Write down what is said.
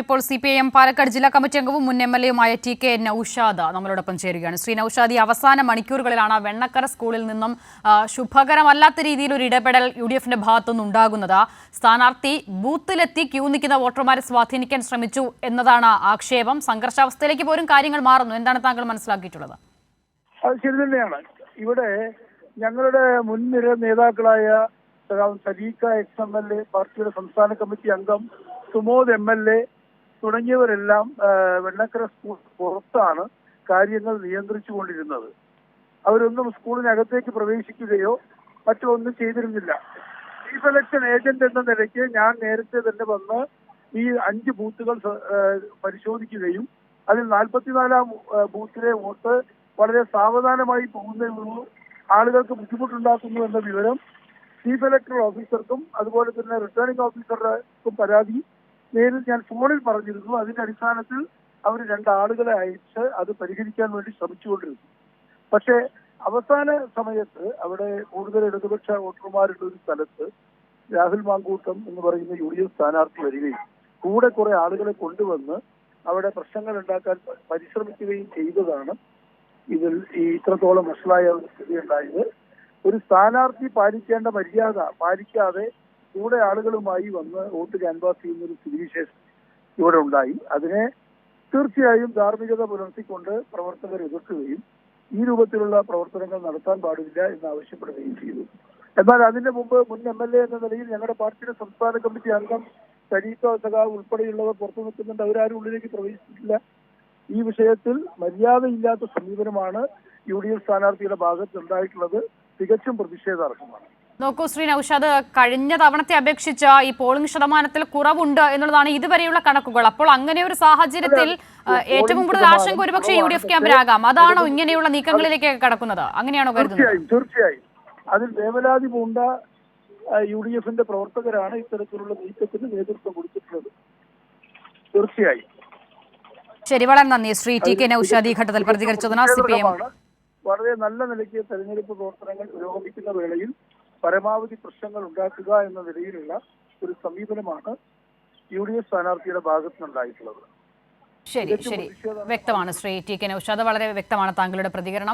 ഇപ്പോൾ C P I M Palakkad ജില്ലാ committee അംഗവും മുൻ എം എൽ എയുമായ ടി കെ നൌഷാദ നമ്മളോടൊപ്പം ചേരുകയാണ്. ശ്രീ നൌഷാദ് അവസാന മണിക്കൂറുകളിലാണ് വെണ്ണക്കര സ്കൂളിൽ നിന്നും ശുഭകരമല്ലാത്ത രീതിയിൽ ഒരു ഇടപെടൽ യു ഡി എഫിന്റെ ഭാഗത്തുനിന്ന് ഉണ്ടാകുന്നത്. സ്ഥാനാർത്ഥി ബൂത്തിലെത്തി ക്യൂ നിൽക്കുന്ന വോട്ടർമാരെ സ്വാധീനിക്കാൻ ശ്രമിച്ചു എന്നതാണ് ആക്ഷേപം. സംഘർഷാവസ്ഥയിലേക്ക് പോലും കാര്യങ്ങൾ മാറുന്നു. എന്താണ് താങ്കൾ മനസ്സിലാക്കിയിട്ടുള്ളത്? അത് ശരി തന്നെയാണ്. ഇവിടെ ഞങ്ങളുടെ മുൻനിര നേതാക്കളായ Saleekka ex M L A പാർട്ടിയുടെ സംസ്ഥാന കമ്മിറ്റി അംഗം സുമോദ് എം എൽ എ തുടങ്ങിയവരെല്ലാം വെള്ളക്കര സ്കൂൾ പുറത്താണ് കാര്യങ്ങൾ നിയന്ത്രിച്ചു കൊണ്ടിരുന്നത് അവരൊന്നും സ്കൂളിനകത്തേക്ക് പ്രവേശിക്കുകയോ മറ്റോ ഒന്നും ചെയ്തിരുന്നില്ല. ചീഫ് ഇലക്ഷൻ ഏജന്റ് എന്ന നിലയ്ക്ക് ഞാൻ നേരത്തെ തന്നെ വന്ന് ഈ അഞ്ച് ബൂത്തുകൾ പരിശോധിക്കുകയും അതിൽ നാൽപ്പത്തിനാലാം ബൂത്തിലെ വോട്ട് വളരെ സാവധാനമായി പോകുന്നേ ഉള്ളൂ. ആളുകൾക്ക് ബുദ്ധിമുട്ടുണ്ടാക്കുന്നു എന്ന വിവരം ചീഫ് ഇലക്ടറൽ ഓഫീസർക്കും അതുപോലെ തന്നെ റിട്ടേണിംഗ് ഓഫീസർക്കും പരാതി നേരിൽ ഞാൻ ഫോണിൽ പറഞ്ഞിരുന്നു. അതിന്റെ അടിസ്ഥാനത്തിൽ അവർ രണ്ടാളുകളെ അയച്ച് അത് പരിഹരിക്കാൻ വേണ്ടി ശ്രമിച്ചുകൊണ്ടിരുന്നു. പക്ഷേ അവസാന സമയത്ത് അവിടെ കൂടുതൽ ഇടതുപക്ഷ വോട്ടർമാരുള്ള ഒരു സ്ഥലത്ത് രാഹുൽ മാങ്കൂട്ടം എന്ന് പറയുന്ന യു ഡി എഫ് സ്ഥാനാർത്ഥി വരികയും കൂടെ കുറെ ആളുകളെ കൊണ്ടുവന്ന് അവിടെ പ്രശ്നങ്ങൾ ഉണ്ടാക്കാൻ പരിശ്രമിക്കുകയും ചെയ്തതാണ് ഇതിൽ ഈ ഇത്രത്തോളം വഷളായ സ്ഥിതി ഉണ്ടായത് ഒരു സ്ഥാനാർത്ഥി പാലിക്കേണ്ട മര്യാദ പാലിക്കാതെ കൂടെ ആളുകളുമായി വന്ന് വോട്ട് ക്യാൻവാസ് ചെയ്യുന്ന ഒരു സ്ഥിതിവിശേഷം ഇവിടെ ഉണ്ടായി. അതിനെ തീർച്ചയായും ധാർമ്മികത പുലർത്തിക്കൊണ്ട് പ്രവർത്തകർ എതിർക്കുകയും ഈ രൂപത്തിലുള്ള പ്രവർത്തനങ്ങൾ നടത്താൻ പാടില്ല എന്ന് ആവശ്യപ്പെടുകയും ചെയ്തു. എന്നാൽ അതിന്റെ മുമ്പ് മുൻ എം എൽ എ എന്ന നിലയിൽ ഞങ്ങളുടെ പാർട്ടിയുടെ സംസ്ഥാന കമ്മിറ്റി അംഗം ചരീത്ത സഖാവ് ഉൾപ്പെടെയുള്ളവർ പുറത്തു നിൽക്കുന്നുണ്ട്. അവരാരും ഉള്ളിലേക്ക് പ്രവേശിച്ചിട്ടില്ല. ഈ വിഷയത്തിൽ മര്യാദയില്ലാത്ത സമീപനമാണ് യു ഡി എഫ് സ്ഥാനാർത്ഥിയുടെ ഭാഗത്ത് ഉണ്ടായിട്ടുള്ളത് തികച്ചും പ്രതിഷേധാർഹമാണ്. നോക്കൂ ശ്രീ നൌഷാദ് കഴിഞ്ഞ തവണത്തെ അപേക്ഷിച്ച ഈ പോളിംഗ് ശതമാനത്തിൽ കുറവുണ്ട് എന്നുള്ളതാണ് ഇതുവരെയുള്ള കണക്കുകൾ. അപ്പോൾ അങ്ങനെ ഒരു സാഹചര്യത്തിൽ ഏറ്റവും കൂടുതൽ ആശങ്ക ഒരുപക്ഷെ യു ഡി എഫ് ക്യാമ്പിനാകാം അതാണോ ഇങ്ങനെയുള്ള നീക്കങ്ങളിലേക്ക് കടക്കുന്നത്? അങ്ങനെയാണോ കരുതുന്നത്? തീർച്ചയായും അതിൽ വേവലാതി പൂണ്ട യു ഡി എഫിന്റെ പ്രവർത്തകരാണ് ഇത്തരത്തിലുള്ള നീക്കത്തിന് നേതൃത്വം കൊടുത്തിട്ടുള്ളത്. തീർച്ചയായും. ശരി വളരെ നന്ദി. ശ്രീ ടി കെ നൌഷാദ് ഈ ഘട്ടത്തിൽ പ്രതികരിച്ചതിന് സി പി എം വളരെ നല്ല നിലയ്ക്ക് തെരഞ്ഞെടുപ്പ് പ്രവർത്തനങ്ങൾ പുരോഗമിക്കുന്ന വേളയിൽ പരമാവധി പ്രശ്നങ്ങൾ ഉണ്ടാക്കുക എന്ന നിലയിലുള്ള ഒരു സമീപനമാണ് യു ഡി എഫ് സ്ഥാനാർത്ഥിയുടെ ഭാഗത്തുനിന്നുണ്ടായിട്ടുള്ളത്. ശരി ശരി. വ്യക്തമാണ് ശ്രീ ടി കെ നൌഷാദ്. വളരെ വ്യക്തമാണ് താങ്കളുടെ പ്രതികരണം.